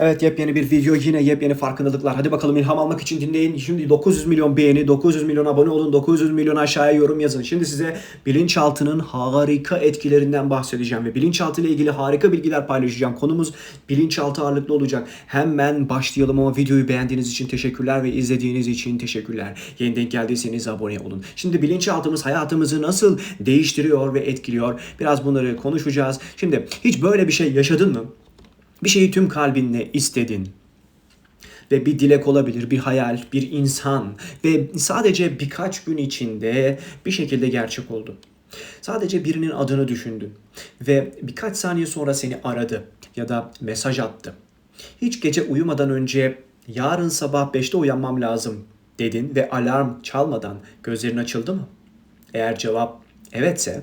Evet yepyeni bir video yine yepyeni farkındalıklar. Hadi bakalım ilham almak için dinleyin. Şimdi 900 milyon beğeni, 900 milyon abone olun, 900 milyon aşağıya yorum yazın. Şimdi size bilinçaltının harika etkilerinden bahsedeceğim ve bilinçaltı ile ilgili harika bilgiler paylaşacağım. Konumuz bilinçaltı ağırlıklı olacak. Hemen başlayalım ama videoyu beğendiğiniz için teşekkürler ve izlediğiniz için teşekkürler. Yeni denk geldiyseniz abone olun. Şimdi bilinçaltımız hayatımızı nasıl değiştiriyor ve etkiliyor? Biraz bunları konuşacağız. Şimdi hiç böyle bir şey yaşadın mı? Bir şeyi tüm kalbinle istedin. Ve bir dilek olabilir, bir hayal, bir insan ve sadece birkaç gün içinde bir şekilde gerçek oldu. Sadece birinin adını düşündün ve birkaç saniye sonra seni aradı ya da mesaj attı. Hiç gece uyumadan önce yarın sabah 5'te uyanmam lazım dedin ve alarm çalmadan gözlerin açıldı mı? Eğer cevap evetse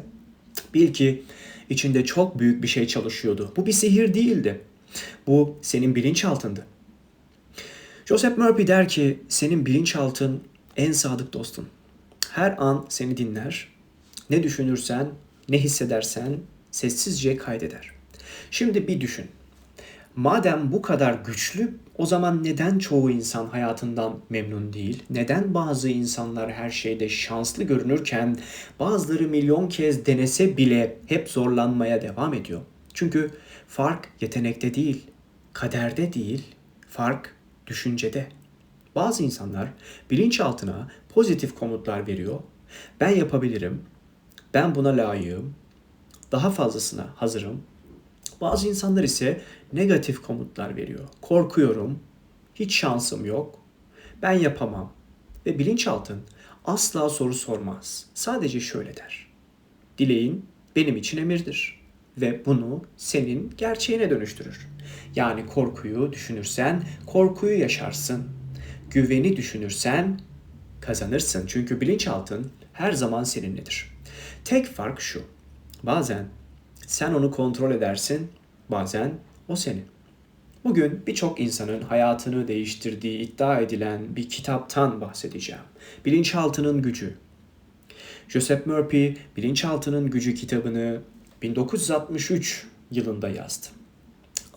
bil ki içinde çok büyük bir şey çalışıyordu. Bu bir sihir değildi. Bu senin bilinçaltındı. Joseph Murphy der ki senin bilinçaltın en sadık dostun. Her an seni dinler. Ne düşünürsen, ne hissedersen sessizce kaydeder. Şimdi bir düşün. Madem bu kadar güçlü, o zaman neden çoğu insan hayatından memnun değil? Neden bazı insanlar her şeyde şanslı görünürken bazıları milyon kez denese bile hep zorlanmaya devam ediyor? Çünkü fark yetenekte değil, kaderde değil, fark düşüncede. Bazı insanlar bilinçaltına pozitif komutlar veriyor. Ben yapabilirim, ben buna layığım, daha fazlasına hazırım. Bazı insanlar ise negatif komutlar veriyor. Korkuyorum, hiç şansım yok, ben yapamam. Ve bilinçaltın asla soru sormaz. Sadece şöyle der. Dileğin benim için emirdir ve bunu senin gerçeğine dönüştürür. Yani korkuyu düşünürsen korkuyu yaşarsın. Güveni düşünürsen kazanırsın. Çünkü bilinçaltın her zaman seninledir. Tek fark şu. Bazen sen onu kontrol edersin, bazen o senin. Bugün birçok insanın hayatını değiştirdiği iddia edilen bir kitaptan bahsedeceğim. Bilinçaltının gücü. Joseph Murphy Bilinçaltının Gücü kitabını 1963 yılında yazdı.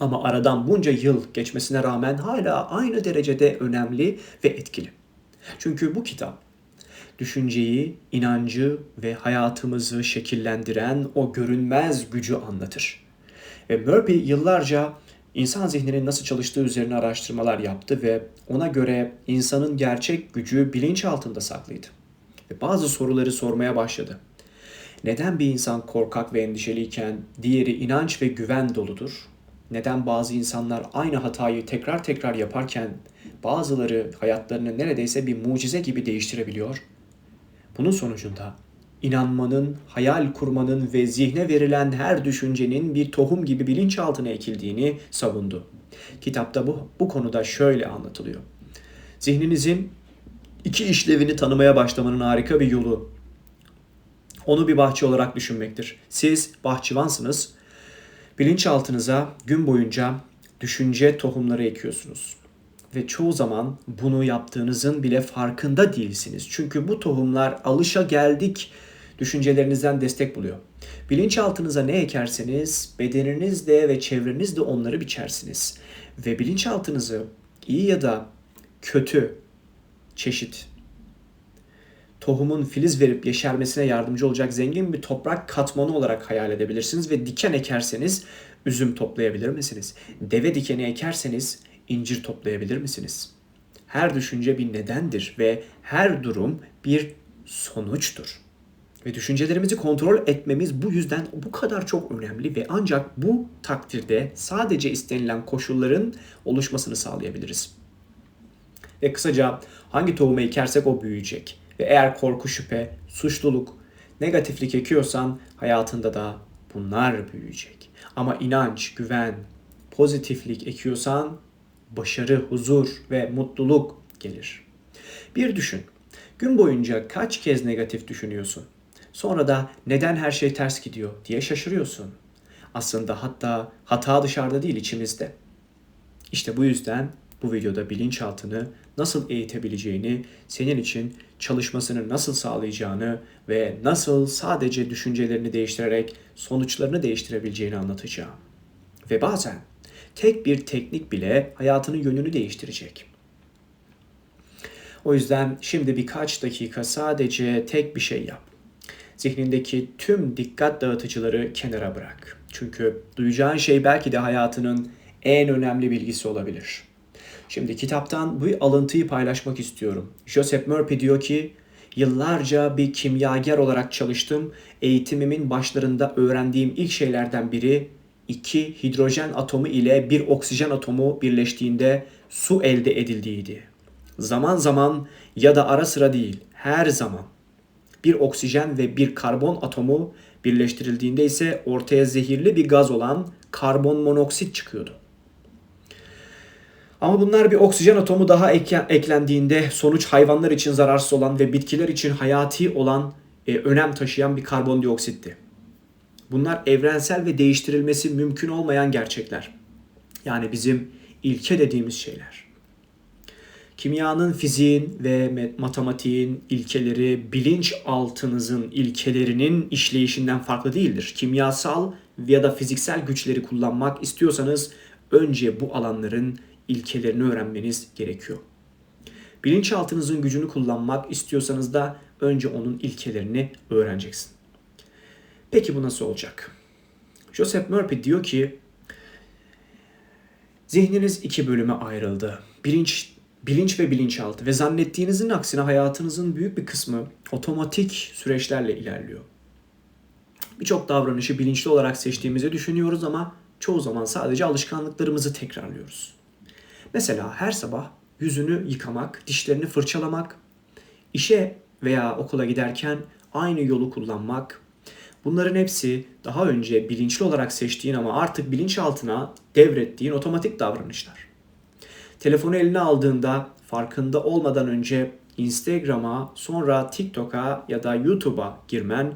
Ama aradan bunca yıl geçmesine rağmen hala aynı derecede önemli ve etkili. Çünkü bu kitap düşünceyi, inancı ve hayatımızı şekillendiren o görünmez gücü anlatır. Ve Murphy yıllarca insan zihninin nasıl çalıştığı üzerine araştırmalar yaptı ve ona göre insanın gerçek gücü bilinç altında saklıydı. Ve bazı soruları sormaya başladı. Neden bir insan korkak ve endişeliyken diğeri inanç ve güven doludur? Neden bazı insanlar aynı hatayı tekrar tekrar yaparken bazıları hayatlarını neredeyse bir mucize gibi değiştirebiliyor? Bunun sonucunda inanmanın, hayal kurmanın ve zihne verilen her düşüncenin bir tohum gibi bilinçaltına ekildiğini savundu. Kitapta bu, bu konuda şöyle anlatılıyor. Zihninizin iki işlevini tanımaya başlamanın harika bir yolu onu bir bahçe olarak düşünmektir. Siz bahçıvansınız. Bilinçaltınıza gün boyunca düşünce tohumları ekiyorsunuz. Ve çoğu zaman bunu yaptığınızın bile farkında değilsiniz. Çünkü bu tohumlar alışa geldik düşüncelerinizden destek buluyor. Bilinçaltınıza ne ekerseniz bedeninizde ve çevrenizde onları biçersiniz. Ve bilinçaltınızı iyi ya da kötü çeşit tohumun filiz verip yeşermesine yardımcı olacak zengin bir toprak katmanı olarak hayal edebilirsiniz ve diken ekerseniz üzüm toplayabilir misiniz? Deve dikeni ekerseniz incir toplayabilir misiniz? Her düşünce bir nedendir ve her durum bir sonuçtur. Ve düşüncelerimizi kontrol etmemiz bu yüzden bu kadar çok önemli ve ancak bu takdirde sadece istenilen koşulların oluşmasını sağlayabiliriz. Ve kısaca hangi tohumu ekersek o büyüyecek. Ve eğer korku, şüphe, suçluluk, negatiflik ekiyorsan hayatında da bunlar büyüyecek. Ama inanç, güven, pozitiflik ekiyorsan başarı, huzur ve mutluluk gelir. Bir düşün. Gün boyunca kaç kez negatif düşünüyorsun? Sonra da neden her şey ters gidiyor diye şaşırıyorsun. Aslında hatta hata dışarıda değil içimizde. İşte bu yüzden bu videoda bilinçaltını nasıl eğitebileceğini, senin için çalışmasını nasıl sağlayacağını ve nasıl sadece düşüncelerini değiştirerek sonuçlarını değiştirebileceğini anlatacağım. Ve bazen tek bir teknik bile hayatının yönünü değiştirecek. O yüzden şimdi birkaç dakika sadece tek bir şey yap. Zihnindeki tüm dikkat dağıtıcıları kenara bırak. Çünkü duyacağın şey belki de hayatının en önemli bilgisi olabilir. Şimdi kitaptan bu alıntıyı paylaşmak istiyorum. Joseph Murphy diyor ki, yıllarca bir kimyager olarak çalıştım. Eğitimimin başlarında öğrendiğim ilk şeylerden biri iki hidrojen atomu ile bir oksijen atomu birleştiğinde su elde edildiğiydi. Zaman zaman ya da ara sıra değil, her zaman bir oksijen ve bir karbon atomu birleştirildiğinde ise ortaya zehirli bir gaz olan karbon monoksit çıkıyordu. Ama bunlar bir oksijen atomu daha eklendiğinde sonuç hayvanlar için zararsız olan ve bitkiler için hayati olan e, önem taşıyan bir karbondioksitti. Bunlar evrensel ve değiştirilmesi mümkün olmayan gerçekler. Yani bizim ilke dediğimiz şeyler. Kimyanın, fiziğin ve matematiğin ilkeleri bilinç altınızın ilkelerinin işleyişinden farklı değildir. Kimyasal ya da fiziksel güçleri kullanmak istiyorsanız önce bu alanların ilkelerini öğrenmeniz gerekiyor. Bilinçaltınızın gücünü kullanmak istiyorsanız da önce onun ilkelerini öğreneceksin. Peki bu nasıl olacak? Joseph Murphy diyor ki zihniniz iki bölüme ayrıldı. Bilinç bilinç ve bilinçaltı ve zannettiğinizin aksine hayatınızın büyük bir kısmı otomatik süreçlerle ilerliyor. Birçok davranışı bilinçli olarak seçtiğimizi düşünüyoruz ama çoğu zaman sadece alışkanlıklarımızı tekrarlıyoruz. Mesela her sabah yüzünü yıkamak, dişlerini fırçalamak, işe veya okula giderken aynı yolu kullanmak. Bunların hepsi daha önce bilinçli olarak seçtiğin ama artık bilinçaltına devrettiğin otomatik davranışlar. Telefonu eline aldığında farkında olmadan önce Instagram'a, sonra TikTok'a ya da YouTube'a girmen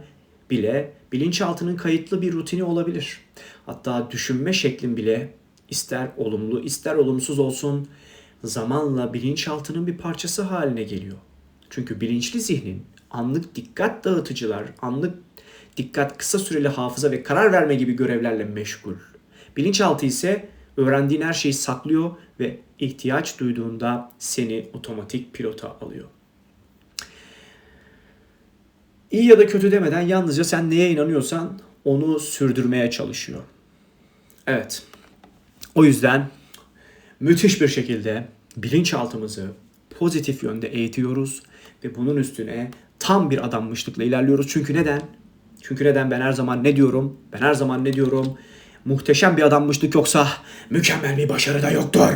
bile bilinçaltının kayıtlı bir rutini olabilir. Hatta düşünme şeklin bile ister olumlu ister olumsuz olsun zamanla bilinçaltının bir parçası haline geliyor. Çünkü bilinçli zihnin anlık dikkat dağıtıcılar, anlık dikkat, kısa süreli hafıza ve karar verme gibi görevlerle meşgul. Bilinçaltı ise öğrendiğin her şeyi saklıyor ve ihtiyaç duyduğunda seni otomatik pilota alıyor. İyi ya da kötü demeden yalnızca sen neye inanıyorsan onu sürdürmeye çalışıyor. Evet. O yüzden müthiş bir şekilde bilinçaltımızı pozitif yönde eğitiyoruz ve bunun üstüne tam bir adanmışlıkla ilerliyoruz. Çünkü neden? Çünkü neden ben her zaman ne diyorum? Ben her zaman ne diyorum? Muhteşem bir adammışlık yoksa mükemmel bir başarı da yoktur.